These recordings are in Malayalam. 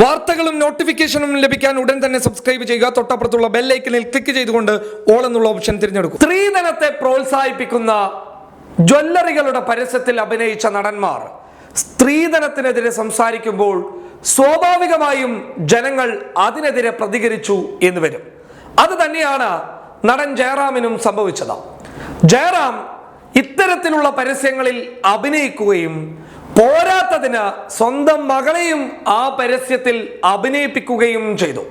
വാർത്തകളും നോട്ടിഫിക്കേഷനും ലഭിക്കാൻ ഉടൻ തന്നെ സബ്സ്ക്രൈബ് ചെയ്യുക. തൊട്ടപ്പുറത്തുള്ള ബെല്ലൈക്കനിൽ ക്ലിക്ക് ചെയ്തുകൊണ്ട് ഓൾ എന്നുള്ള ഓപ്ഷൻ തിരഞ്ഞെടുക്കും സ്ത്രീധനത്തെ പ്രോത്സാഹിപ്പിക്കുന്ന ജ്വല്ലറികളുടെ പരസ്യത്തിൽ അഭിനയിച്ച നടന്മാർ സ്ത്രീധനത്തിനെതിരെ സംസാരിക്കുമ്പോൾ സ്വാഭാവികമായും ജനങ്ങൾ അതിനെതിരെ പ്രതികരിച്ചു എന്ന് വരും. അത് തന്നെയാണ് നടൻ ജയറാമിനും സംഭവിച്ചത്. ജയറാം ഇത്തരത്തിലുള്ള പരസ്യങ്ങളിൽ അഭിനയിക്കുകയും പോരാത്തതിന് സ്വന്തം മകളെയും ആ പരസ്യത്തിൽ അഭിനയിപ്പിക്കുകയും ചെയ്തു.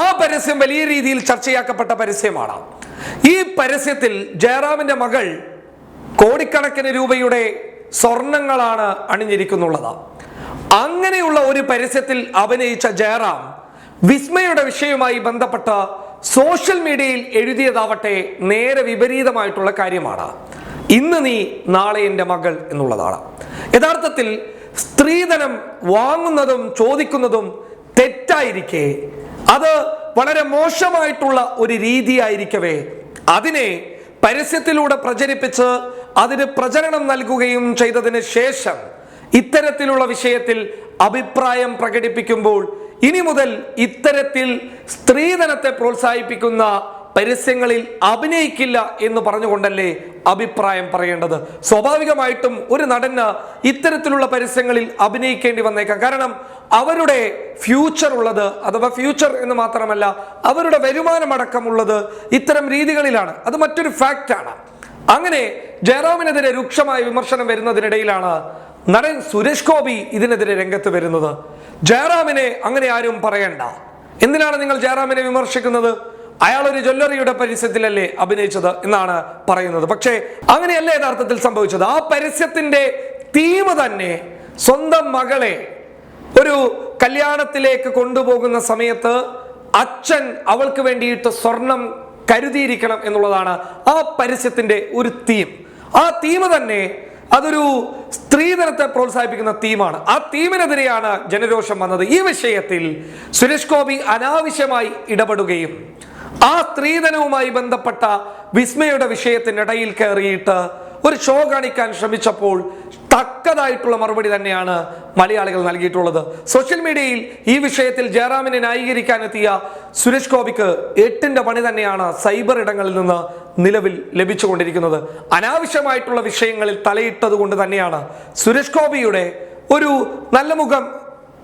ആ പരസ്യം വലിയ രീതിയിൽ ചർച്ചയാക്കപ്പെട്ട പരസ്യമാണ്. ഈ പരസ്യത്തിൽ ജയറാമിന്റെ മകൾ കോടിക്കണക്കിന് രൂപയുടെ സ്വർണങ്ങളാണ് അണിഞ്ഞിരിക്കുന്നുള്ളത്. അങ്ങനെയുള്ള ഒരു പരസ്യത്തിൽ അഭിനയിച്ച ജയറാം വിസ്മയുടെ വിഷയവുമായി ബന്ധപ്പെട്ട സോഷ്യൽ മീഡിയയിൽ എഴുതിയതാവട്ടെ നേരെ വിപരീതമായിട്ടുള്ള കാര്യമാണ്. ഇന്ന് നീ നാളെ എന്റെ മകൾ എന്നുള്ളതാണ്. യഥാർത്ഥത്തിൽ സ്ത്രീധനം വാങ്ങുന്നതും ചോദിക്കുന്നതും തെറ്റായിരിക്കെ. അത് വളരെ മോശമായിട്ടുള്ള ഒരു രീതിയായിരിക്കവേ. അതിനെ പരസ്യത്തിലൂടെ പ്രചരിപ്പിച്ച് അതിന് പ്രചരണം നൽകുകയും ചെയ്തതിന് ശേഷം ഇത്തരത്തിലുള്ള വിഷയത്തിൽ അഭിപ്രായം പ്രകടിപ്പിക്കുമ്പോൾ ഇനി മുതൽ ഇത്തരത്തിൽ സ്ത്രീധനത്തെ പ്രോത്സാഹിപ്പിക്കുന്ന പരസ്യങ്ങളിൽ അഭിനയിക്കില്ല എന്ന് പറഞ്ഞുകൊണ്ടല്ലേ അഭിപ്രായം പറയേണ്ടത്? സ്വാഭാവികമായിട്ടും ഒരു നടന് ഇത്തരത്തിലുള്ള പരസ്യങ്ങളിൽ അഭിനയിക്കേണ്ടി വന്നേക്കാം. കാരണം അവരുടെ ഫ്യൂച്ചർ ഉള്ളത് അഥവാ ഫ്യൂച്ചർ എന്ന് മാത്രമല്ല അവരുടെ വരുമാനമടക്കമുള്ളത് ഇത്തരം രീതികളിലാണ്. അത് മറ്റൊരു ഫാക്റ്റാണ് അങ്ങനെ ജയറാമിനെതിരെ രൂക്ഷമായ വിമർശനം വരുന്നതിനിടയിലാണ് നടൻ സുരേഷ് ഗോപി ഇതിനെതിരെ രംഗത്ത് വരുന്നത്. ജയറാമിനെ അങ്ങനെ ആരും പറയണ്ട. എന്തിനാണ് നിങ്ങൾ ജയറാമിനെ വിമർശിക്കുന്നത്? അയാൾ ഒരു ജ്വല്ലറിയുടെ പരസ്യത്തിലല്ലേ അഭിനയിച്ചത് എന്നാണ് പറയുന്നത്. പക്ഷേ അങ്ങനെയല്ല യഥാർത്ഥത്തിൽ സംഭവിച്ചത്? ആ പരസ്യത്തിന്റെ തീം തന്നെ സ്വന്തം മകളെ ഒരു കല്യാണത്തിലേക്ക് കൊണ്ടുപോകുന്ന സമയത്ത് അച്ഛൻ അവൾക്ക് വേണ്ടിയിട്ട് സ്വർണം കരുതിയിരിക്കണം എന്നുള്ളതാണ് ആ പരസ്യത്തിന്റെ ഒരു തീം ആ തീം തന്നെ അതൊരു സ്ത്രീധനത്തെ പ്രോത്സാഹിപ്പിക്കുന്ന തീമാണ് ആ തീമിനെതിരെയാണ് ജനരോഷം വന്നത്. ഈ വിഷയത്തിൽ സുരേഷ് ഗോപി അനാവശ്യമായി ഇടപെടുകയും ആ സ്ത്രീധനവുമായി ബന്ധപ്പെട്ട വിസ്മയുടെ വിഷയത്തിനിടയിൽ കയറിയിട്ട് ഒരു ഷോ കാണിക്കാൻ ശ്രമിച്ചപ്പോൾ തക്കതായിട്ടുള്ള മറുപടി തന്നെയാണ് മലയാളികൾ നൽകിയിട്ടുള്ളത്. സോഷ്യൽ മീഡിയയിൽ ഈ വിഷയത്തിൽ ജയറാമിനെ ന്യായീകരിക്കാനെത്തിയ സുരേഷ് ഗോപിക്ക് എട്ടിന്റെ പണി തന്നെയാണ് സൈബർ ഇടങ്ങളിൽ നിന്ന് നിലവിൽ ലഭിച്ചുകൊണ്ടിരിക്കുന്നത്. അനാവശ്യമായിട്ടുള്ള വിഷയങ്ങളിൽ തലയിട്ടത് കൊണ്ട് തന്നെയാണ് സുരേഷ് ഗോപിയുടെ ഒരു നല്ല മുഖം.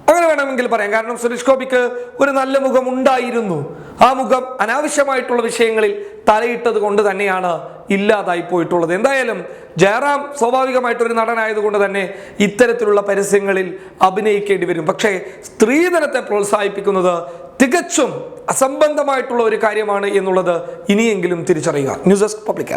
അങ്ങനെ വേണമെങ്കിൽ പറയാം. കാരണം സുരേഷ് ഗോപിക്ക് ഒരു നല്ല മുഖം ഉണ്ടായിരുന്നു. ആ മുഖം അനാവശ്യമായിട്ടുള്ള വിഷയങ്ങളിൽ തലയിട്ടത് കൊണ്ട് തന്നെയാണ് ഇല്ലാതായി പോയിട്ടുള്ളത്. എന്തായാലും ജയറാം സ്വാഭാവികമായിട്ടൊരു നടനായതുകൊണ്ട് തന്നെ ഇത്തരത്തിലുള്ള പരസ്യങ്ങളിൽ അഭിനയിക്കേണ്ടി വരും. പക്ഷേ സ്ത്രീധനത്തെ പ്രോത്സാഹിപ്പിക്കുന്നത് തികച്ചും അസംബന്ധമായിട്ടുള്ള ഒരു കാര്യമാണ് എന്നുള്ളത് ഇനിയെങ്കിലും തിരിച്ചറിയുക. News desk public